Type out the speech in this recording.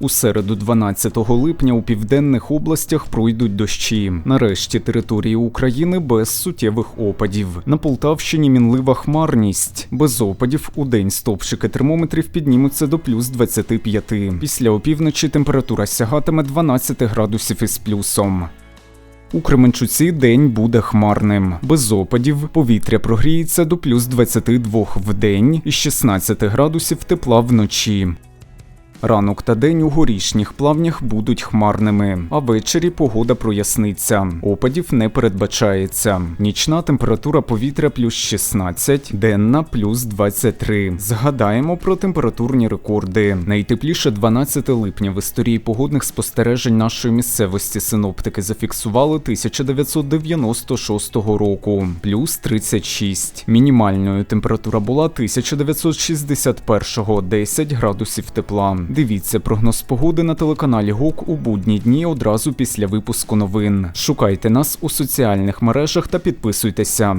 У середу, 12 липня, у південних областях пройдуть дощі. Нарешті території України без суттєвих опадів. На Полтавщині мінлива хмарність. Без опадів у день стовпчики термометрів піднімуться до плюс 25. Після опівночі температура сягатиме 12 градусів із плюсом. У Кременчуці день буде хмарним. Без опадів повітря прогріється до плюс 22 в день і 16 градусів тепла вночі. Ранок та день у горішніх плавнях будуть хмарними, а ввечері погода проясниться. Опадів не передбачається. Нічна температура повітря плюс 16, денна плюс 23. Згадаємо про температурні рекорди. Найтепліше 12 липня в історії погодних спостережень нашої місцевості синоптики зафіксували 1996 року, плюс 36. Мінімальною температура була 1961 10 градусів тепла. Дивіться прогноз погоди на телеканалі ГОК у будні дні одразу після випуску новин. Шукайте нас у соціальних мережах та підписуйтеся.